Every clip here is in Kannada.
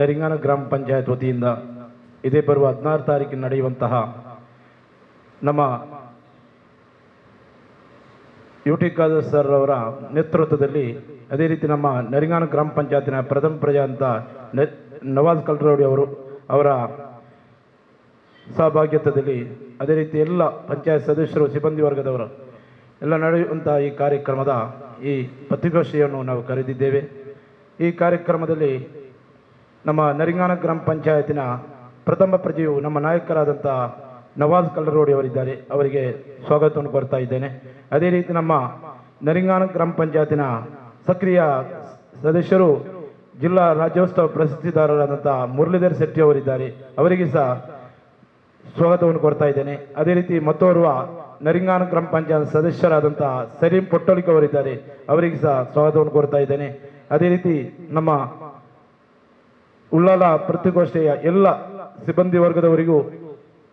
ರಿಂಗಾನ ಗ್ರಾಮ ಪಂಚಾಯತ್ ವತಿಯಿಂದ ಇದೇ ಬರುವ ಹದಿನಾರು ತಾರೀಕಿನ ನಡೆಯುವಂತಹ ನಮ್ಮ ಯು ಟಿ ಖಾದರ್ ಸರ್ ಅವರ ನೇತೃತ್ವದಲ್ಲಿ ಅದೇ ರೀತಿ ನಮ್ಮ ನರಿಂಗಾನ ಗ್ರಾಮ ಪಂಚಾಯತಿನ ಪ್ರಥಮ ಪ್ರಜಾ ಅಂತ ನವಾಜ್ ಕಲ್ರೌಡಿ ಅವರು, ಅವರ ಸಹಭಾಗ್ಯತ್ವದಲ್ಲಿ ಅದೇ ರೀತಿ ಎಲ್ಲ ಪಂಚಾಯತ್ ಸದಸ್ಯರು, ಸಿಬ್ಬಂದಿ ವರ್ಗದವರು ಎಲ್ಲ ನಡೆಯುವಂತಹ ಈ ಕಾರ್ಯಕ್ರಮದ ಈ ಪತ್ರಿಕಾಶ್ರೀಯನ್ನು ನಾವು ಕರೆದಿದ್ದೇವೆ. ಈ ಕಾರ್ಯಕ್ರಮದಲ್ಲಿ ನಮ್ಮ ನರಿಂಗಾನ ಗ್ರಾಮ ಪಂಚಾಯತಿನ ಪ್ರಥಮ ಪ್ರಜೆಯು ನಮ್ಮ ನಾಯಕರಾದಂಥ ನವಾಜ್ ಕಲ್ಲರೋಡಿ ಅವರಿದ್ದಾರೆ. ಅವರಿಗೆ ಸ್ವಾಗತವನ್ನು ಕೊಡ್ತಾ ಇದ್ದೇನೆ. ಅದೇ ರೀತಿ ನಮ್ಮ ನರಿಂಗಾನ ಗ್ರಾಮ ಪಂಚಾಯತಿನ ಸಕ್ರಿಯ ಸದಸ್ಯರು ಜಿಲ್ಲಾ ರಾಜ್ಯೋತ್ಸವ ಪ್ರಶಸ್ತಿದಾರರಾದಂಥ ಮುರಳೀಧರ್ ಶೆಟ್ಟಿ ಅವರಿದ್ದಾರೆ. ಅವರಿಗೆ ಸಹ ಸ್ವಾಗತವನ್ನು ಕೊಡ್ತಾ ಇದ್ದೇನೆ. ಅದೇ ರೀತಿ ಮತ್ತೋರ್ವ ನರಿಂಗಾನ ಗ್ರಾಮ ಪಂಚಾಯತ್ ಸದಸ್ಯರಾದಂಥ ಸರೀಂ ಪೊಟ್ಟೋಲಿಕ್ ಅವರಿದ್ದಾರೆ. ಅವರಿಗೆ ಸಹ ಸ್ವಾಗತವನ್ನು ಕೊಡ್ತಾ ಇದ್ದೇನೆ. ಅದೇ ರೀತಿ ನಮ್ಮ ಉಳ್ಳಾಲ ಪ್ರತಿಗೋಷ್ಠೆಯ ಎಲ್ಲ ಸಿಬ್ಬಂದಿ ವರ್ಗದವರಿಗೂ,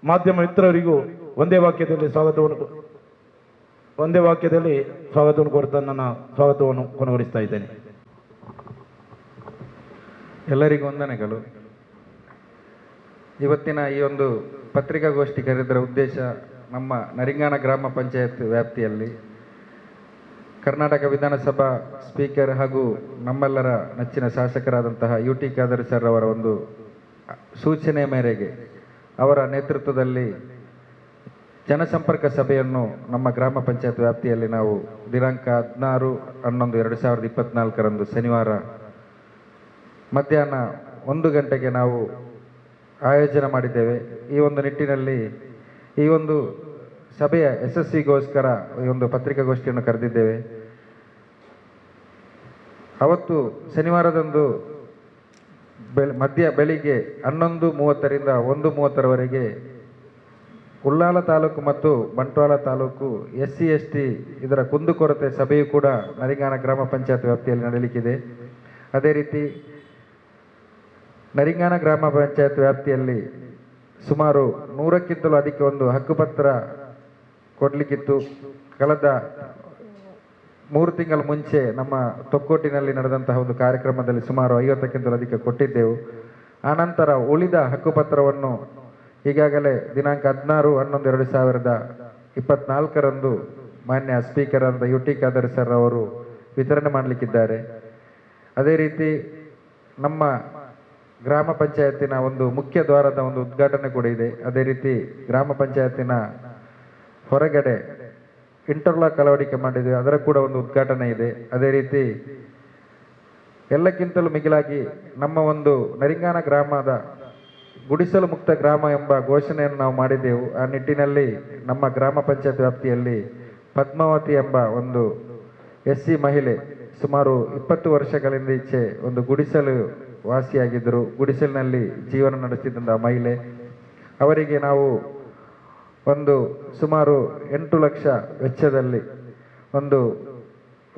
ಮಾಧ್ಯಮ ಮಿತ್ರರಿಗೂ ಒಂದೇ ವಾಕ್ಯದಲ್ಲಿ ಸ್ವಾಗತವನ್ನು ಒಂದೇ ವಾಕ್ಯದಲ್ಲಿ ಸ್ವಾಗತವನ್ನು ಕೋರ್ತಾ ನನ್ನ ಸ್ವಾಗತವನ್ನು ಕೊನೆಗೊಳಿಸ್ತಾ ಇದ್ದೇನೆ. ಎಲ್ಲರಿಗೂ ವಂದನೆಗಳು. ಇವತ್ತಿನ ಈ ಒಂದು ಪತ್ರಿಕಾಗೋಷ್ಠಿ ಕರೆದರ ಉದ್ದೇಶ ನಮ್ಮ ನರಿಂಗಾನ ಗ್ರಾಮ ಪಂಚಾಯತ್ ವ್ಯಾಪ್ತಿಯಲ್ಲಿ ಕರ್ನಾಟಕ ವಿಧಾನಸಭಾ ಸ್ಪೀಕರ್ ಹಾಗೂ ನಮ್ಮೆಲ್ಲರ ನೆಚ್ಚಿನ ಶಾಸಕರಾದಂತಹ ಯು ಟಿ ಖಾದರ್ ಸರ್ ಅವರ ಒಂದು ಸೂಚನೆ ಮೇರೆಗೆ ಅವರ ನೇತೃತ್ವದಲ್ಲಿ ಜನಸಂಪರ್ಕ ಸಭೆಯನ್ನು ನಮ್ಮ ಗ್ರಾಮ ಪಂಚಾಯತ್ ವ್ಯಾಪ್ತಿಯಲ್ಲಿ ನಾವು ದಿನಾಂಕ ಹದಿನಾರು ಹನ್ನೊಂದು ಎರಡು ಸಾವಿರದ ಇಪ್ಪತ್ನಾಲ್ಕರಂದು ಶನಿವಾರ ಮಧ್ಯಾಹ್ನ ಒಂದು ಗಂಟೆಗೆ ನಾವು ಆಯೋಜನೆ ಮಾಡಿದ್ದೇವೆ. ಈ ಒಂದು ನಿಟ್ಟಿನಲ್ಲಿ ಈ ಒಂದು ಸಭೆಯ ಯಶಸ್ವಿಗೋಸ್ಕರ ಈ ಒಂದು ಪತ್ರಿಕಾಗೋಷ್ಠಿಯನ್ನು ಕರೆದಿದ್ದೇವೆ. ಅವತ್ತು ಶನಿವಾರದಂದು ಬೆಳ, ಮಧ್ಯ ಬೆಳಿಗ್ಗೆ ಹನ್ನೊಂದು ಮೂವತ್ತರಿಂದ ಒಂದು ಮೂವತ್ತರವರೆಗೆ ಉಳ್ಳಾಲ ತಾಲೂಕು ಮತ್ತು Bantwal taluk S C, S T ಇದರ ಕುಂದುಕೊರತೆ ಸಭೆಯು ಕೂಡ ನರಿಂಗಾನ ಗ್ರಾಮ ಪಂಚಾಯತ್ ವ್ಯಾಪ್ತಿಯಲ್ಲಿ ನಡೆಯಲಿಕ್ಕಿದೆ ಅದೇ ರೀತಿ ನರಿಂಗಾನ ಗ್ರಾಮ ಪಂಚಾಯತ್ ವ್ಯಾಪ್ತಿಯಲ್ಲಿ ಸುಮಾರು ನೂರಕ್ಕಿಂತಲೂ ಅಧಿಕ ಒಂದು ಹಕ್ಕುಪತ್ರ ಕೊಡಲಿಕ್ಕಿತ್ತು. ಕಳೆದ ಮೂರು ತಿಂಗಳ ಮುಂಚೆ ನಮ್ಮ ತೊಕ್ಕೋಟಿನಲ್ಲಿ ನಡೆದಂತಹ ಒಂದು ಕಾರ್ಯಕ್ರಮದಲ್ಲಿ ಸುಮಾರು ಐವತ್ತಕ್ಕಿಂತಲೂ ಅಧಿಕ ಕೊಟ್ಟಿದ್ದೆವು. ಆನಂತರ ಉಳಿದ ಹಕ್ಕುಪತ್ರವನ್ನು ಈಗಾಗಲೇ ದಿನಾಂಕ ಹದಿನಾರು ಹನ್ನೊಂದು ಎರಡು ಸಾವಿರದ ಇಪ್ಪತ್ನಾಲ್ಕರಂದು ಮಾನ್ಯ ಸ್ಪೀಕರ್ ಆದ ಯು ಟಿ ಖಾದರ್ ಸರ್ ಅವರು ವಿತರಣೆ ಮಾಡಲಿಕ್ಕಿದ್ದಾರೆ. ಅದೇ ರೀತಿ ನಮ್ಮ ಗ್ರಾಮ ಪಂಚಾಯತಿನ ಒಂದು ಮುಖ್ಯ ದ್ವಾರದ ಒಂದು ಉದ್ಘಾಟನೆ ಕೂಡ ಇದೆ. ಅದೇ ರೀತಿ ಗ್ರಾಮ ಪಂಚಾಯತಿನ ಹೊರಗಡೆ ಇಂಟರ್ಲಾಕ್ ಅಳವಡಿಕೆ ಮಾಡಿದೆ, ಅದರ ಕೂಡ ಒಂದು ಉದ್ಘಾಟನೆ ಇದೆ. ಅದೇ ರೀತಿ ಎಲ್ಲಕ್ಕಿಂತಲೂ ಮಿಗಿಲಾಗಿ ನಮ್ಮ ಒಂದು ನರಿಂಗಾನ ಗ್ರಾಮದ ಗುಡಿಸಲು ಮುಕ್ತ ಗ್ರಾಮ ಎಂಬ ಘೋಷಣೆಯನ್ನು ನಾವು ಮಾಡಿದ್ದೆವು. ಆ ನಿಟ್ಟಿನಲ್ಲಿ ನಮ್ಮ ಗ್ರಾಮ ಪಂಚಾಯತ್ ವ್ಯಾಪ್ತಿಯಲ್ಲಿ ಪದ್ಮಾವತಿ ಎಂಬ ಒಂದು ಎಸ್ ಸಿ ಮಹಿಳೆ ಸುಮಾರು ಇಪ್ಪತ್ತು ವರ್ಷಗಳಿಂದ ಈಚೆ ಒಂದು ಗುಡಿಸಲು ವಾಸಿಯಾಗಿದ್ದರು. ಗುಡಿಸಲಿನಲ್ಲಿ ಜೀವನ ನಡೆಸಿದಂಥ ಮಹಿಳೆ. ಅವರಿಗೆ ನಾವು ಒಂದು ಸುಮಾರು ಎಂಟು ಲಕ್ಷ ವೆಚ್ಚದಲ್ಲಿ ಒಂದು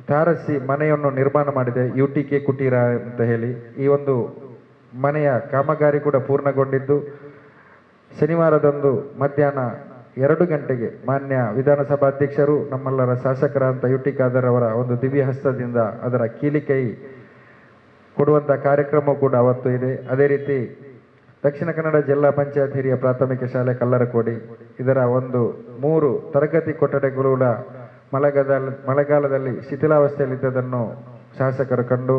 ತಾರಸಿ ಮನೆಯನ್ನು ನಿರ್ಮಾಣ ಮಾಡಿದೆ, ಯು ಟಿ ಕೆ ಕುಟೀರ ಅಂತ ಹೇಳಿ. ಈ ಒಂದು ಮನೆಯ ಕಾಮಗಾರಿ ಕೂಡ ಪೂರ್ಣಗೊಂಡಿದ್ದು. ಶನಿವಾರದಂದು ಮಧ್ಯಾಹ್ನ ಎರಡು ಗಂಟೆಗೆ ಮಾನ್ಯ ವಿಧಾನಸಭಾಧ್ಯಕ್ಷರು ನಮ್ಮೆಲ್ಲರ ಶಾಸಕರಾದಂಥ ಯು ಟಿ ಖಾದರ್ ಅವರ ಒಂದು ದಿವ್ಯ ಹಸ್ತದಿಂದ ಅದರ ಕೀಲಿಕೈ ಕೊಡುವಂಥ ಕಾರ್ಯಕ್ರಮ ಕೂಡ ಅವತ್ತು ಇದೆ. ಅದೇ ರೀತಿ ದಕ್ಷಿಣ ಕನ್ನಡ ಜಿಲ್ಲಾ ಪಂಚಾಯತ್ ಹಿರಿಯ ಪ್ರಾಥಮಿಕ ಶಾಲೆ ಕಲ್ಲರಕೋಡಿ. ಇದರ ಒಂದು ಮೂರು ತರಗತಿ ಕೊಠಡಿಗಳು ಮಳೆಗಾಲ, ಮಳೆಗಾಲದಲ್ಲಿ ಶಿಥಿಲಾವಸ್ಥೆಯಲ್ಲಿದ್ದದನ್ನು ಶಾಸಕರು ಕಂಡು,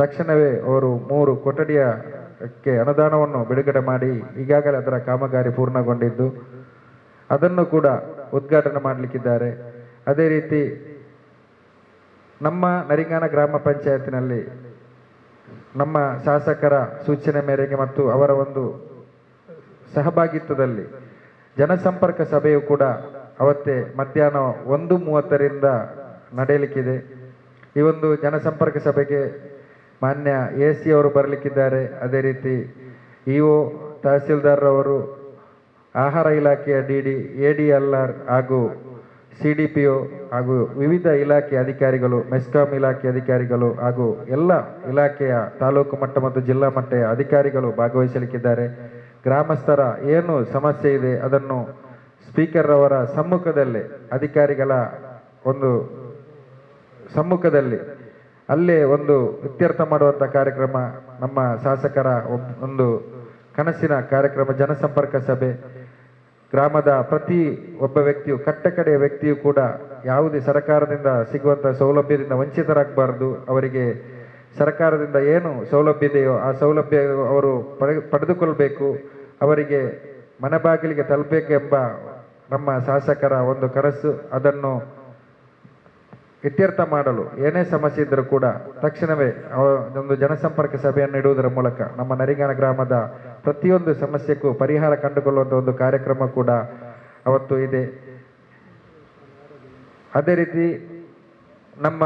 ತಕ್ಷಣವೇ ಅವರು ಮೂರು ಕೊಠಡಿಯಕ್ಕೆ ಅನುದಾನವನ್ನು ಬಿಡುಗಡೆ ಮಾಡಿ ಈಗಾಗಲೇ ಅದರ ಕಾಮಗಾರಿ ಪೂರ್ಣಗೊಂಡಿದ್ದು, ಅದನ್ನು ಕೂಡ ಉದ್ಘಾಟನೆ ಮಾಡಲಿಕ್ಕಿದ್ದಾರೆ. ಅದೇ ರೀತಿ ನಮ್ಮ ನರಿಂಗಾನ ಗ್ರಾಮ ಪಂಚಾಯತಿನಲ್ಲಿ ನಮ್ಮ ಶಾಸಕರ ಸೂಚನೆ ಮೇರೆಗೆ ಮತ್ತು ಅವರ ಒಂದು ಸಹಭಾಗಿತ್ವದಲ್ಲಿ ಜನಸಂಪರ್ಕ ಸಭೆಯು ಕೂಡ ಅವತ್ತೇ ಮಧ್ಯಾಹ್ನ ಒಂದು ಮೂವತ್ತರಿಂದ ನಡೆಯಲಿಕ್ಕಿದೆ. ಈ ಒಂದು ಜನಸಂಪರ್ಕ ಸಭೆಗೆ ಮಾನ್ಯ ಎ ಸಿ ಅವರು ಬರಲಿಕ್ಕಿದ್ದಾರೆ. ಅದೇ ರೀತಿ ಇ ಒ ತಹಸೀಲ್ದಾರ್ ಅವರು ಆಹಾರ ಇಲಾಖೆಯ D D, A D L R ಹಾಗೂ ಸಿ ಹಾಗೂ ವಿವಿಧ ಇಲಾಖೆ ಅಧಿಕಾರಿಗಳು, ಮೆಸ್ಕಾಂ ಇಲಾಖೆ ಅಧಿಕಾರಿಗಳು ಹಾಗೂ ಎಲ್ಲ ಇಲಾಖೆಯ ತಾಲೂಕು ಮಟ್ಟ ಮತ್ತು ಜಿಲ್ಲಾ ಮಟ್ಟದ ಅಧಿಕಾರಿಗಳು ಭಾಗವಹಿಸಲಿಕ್ಕಿದ್ದಾರೆ. ಗ್ರಾಮಸ್ಥರ ಏನು ಸಮಸ್ಯೆ ಇದೆ ಅದನ್ನು ಸ್ಪೀಕರ್ ಅವರ ಸಮ್ಮುಖದಲ್ಲೇ, ಅಧಿಕಾರಿಗಳ ಒಂದು ಸಮ್ಮುಖದಲ್ಲಿ, ಅಲ್ಲೇ ಒಂದು ಇತ್ಯರ್ಥ ಮಾಡುವಂಥ ಕಾರ್ಯಕ್ರಮ ನಮ್ಮ ಶಾಸಕರ ಒಂದು ಕನಸಿನ ಕಾರ್ಯಕ್ರಮ, ಜನಸಂಪರ್ಕ ಸಭೆ ಗ್ರಾಮದ ಪ್ರತಿ ಒಬ್ಬ ವ್ಯಕ್ತಿಯು, ಕಟ್ಟ ಕಡೆಯ ವ್ಯಕ್ತಿಯು ಕೂಡ ಯಾವುದೇ ಸರ್ಕಾರದಿಂದ ಸಿಗುವಂಥ ಸೌಲಭ್ಯದಿಂದ ವಂಚಿತರಾಗಬಾರದು. ಅವರಿಗೆ ಸರ್ಕಾರದಿಂದ ಏನು ಸೌಲಭ್ಯ ಇದೆಯೋ ಆ ಸೌಲಭ್ಯ ಅವರು ಪಡೆ, ಪಡೆದುಕೊಳ್ಬೇಕು. ಅವರಿಗೆ ಮನಬಾಗಿಲಿಗೆ ತಲುಪಬೇಕೆಂಬ ನಮ್ಮ ಶಾಸಕರ ಒಂದು ಕನಸು. ಅದನ್ನು ಇತ್ಯರ್ಥ ಮಾಡಲು, ಏನೇ ಸಮಸ್ಯೆ ಇದ್ದರೂ ಕೂಡ ತಕ್ಷಣವೇ ಒಂದು ಜನಸಂಪರ್ಕ ಸಭೆಯನ್ನು ಇಡುವುದರ ಮೂಲಕ ನಮ್ಮ ನರಿಗಾನ ಗ್ರಾಮದ ಪ್ರತಿಯೊಂದು ಸಮಸ್ಯೆಗೂ ಪರಿಹಾರ ಕಂಡುಕೊಳ್ಳುವಂಥ ಒಂದು ಕಾರ್ಯಕ್ರಮ ಕೂಡ ಅವತ್ತು ಇದೆ. ಅದೇ ರೀತಿ ನಮ್ಮ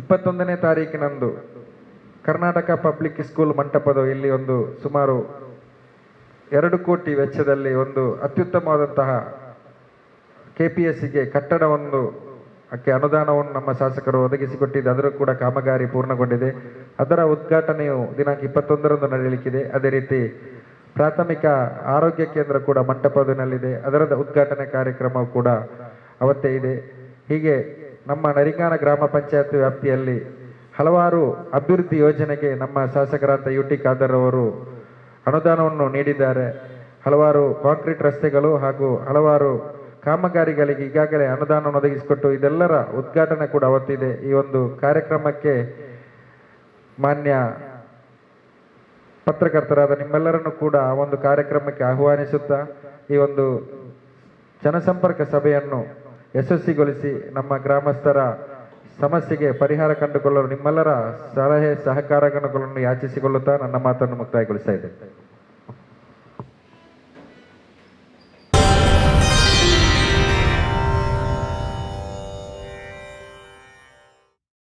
ಇಪ್ಪತ್ತೊಂದನೇ ತಾರೀಕಿನಂದು ಕರ್ನಾಟಕ ಪಬ್ಲಿಕ್ ಸ್ಕೂಲ್ ಮಂಟಪದ ಇಲ್ಲಿ ಒಂದು ಸುಮಾರು ಎರಡು ಕೋಟಿ ವೆಚ್ಚದಲ್ಲಿ ಒಂದು ಅತ್ಯುತ್ತಮವಾದಂತಹ ಕೆ ಪಿ ಎಸ್ಸಿಗೆ ಕಟ್ಟಡವನ್ನು ಅದಕ್ಕೆ ಅನುದಾನವನ್ನು ನಮ್ಮ ಶಾಸಕರು ಒದಗಿಸಿಕೊಟ್ಟಿದ್ದು ಅದರ ಕೂಡ ಕಾಮಗಾರಿ ಪೂರ್ಣಗೊಂಡಿದೆ. ಅದರ ಉದ್ಘಾಟನೆಯು ದಿನಾಂಕ ಇಪ್ಪತ್ತೊಂದರಂದು ನಡೆಯಲಿಕ್ಕಿದೆ. ಅದೇ ರೀತಿ ಪ್ರಾಥಮಿಕ ಆರೋಗ್ಯ ಕೇಂದ್ರ ಕೂಡ ಮಂಟಪದಲ್ಲಿದೆ. ಅದರ ಉದ್ಘಾಟನೆ ಕಾರ್ಯಕ್ರಮ ಕೂಡ ಅವತ್ತೇ ಇದೆ. ಹೀಗೆ ನಮ್ಮ ನರಿಂಗಾನ ಗ್ರಾಮ ಪಂಚಾಯತ್ ವ್ಯಾಪ್ತಿಯಲ್ಲಿ ಹಲವಾರು ಅಭಿವೃದ್ಧಿ ಯೋಜನೆಗೆ ನಮ್ಮ ಶಾಸಕರಾದ ಯು ಟಿ ಖಾದರ್ ಅವರು ಅನುದಾನವನ್ನು ನೀಡಿದ್ದಾರೆ. ಹಲವಾರು ಕಾಂಕ್ರೀಟ್ ರಸ್ತೆಗಳು ಹಾಗೂ ಹಲವಾರು ಕಾಮಗಾರಿಗಳಿಗೆ ಈಗಾಗಲೇ ಅನುದಾನವನ್ನು ಒದಗಿಸಿಕೊಟ್ಟು ಇದೆಲ್ಲರ ಉದ್ಘಾಟನೆ ಕೂಡ ಅವತ್ತಿದೆ. ಈ ಒಂದು ಕಾರ್ಯಕ್ರಮಕ್ಕೆ ಮಾನ್ಯ ಪತ್ರಕರ್ತರಾದ ನಿಮ್ಮೆಲ್ಲರನ್ನು ಕೂಡ ಆ ಒಂದು ಕಾರ್ಯಕ್ರಮಕ್ಕೆ ಆಹ್ವಾನಿಸುತ್ತಾ ಈ ಒಂದು ಜನಸಂಪರ್ಕ ಸಭೆಯನ್ನು ಯಶಸ್ವಿಗೊಳಿಸಿ ನಮ್ಮ ಗ್ರಾಮಸ್ಥರ ಸಮಸ್ಯೆಗೆ ಪರಿಹಾರ ಕಂಡುಕೊಳ್ಳಲು ನಿಮ್ಮೆಲ್ಲರ ಸಲಹೆ ಸಹಕಾರಗಳನ್ನು ಯಾಚಿಸಿಕೊಳ್ಳುತ್ತಾ ನನ್ನ ಮಾತನ್ನು ಮುಕ್ತಾಯಗೊಳಿಸ್ತಾ ಇದ್ದೇನೆ.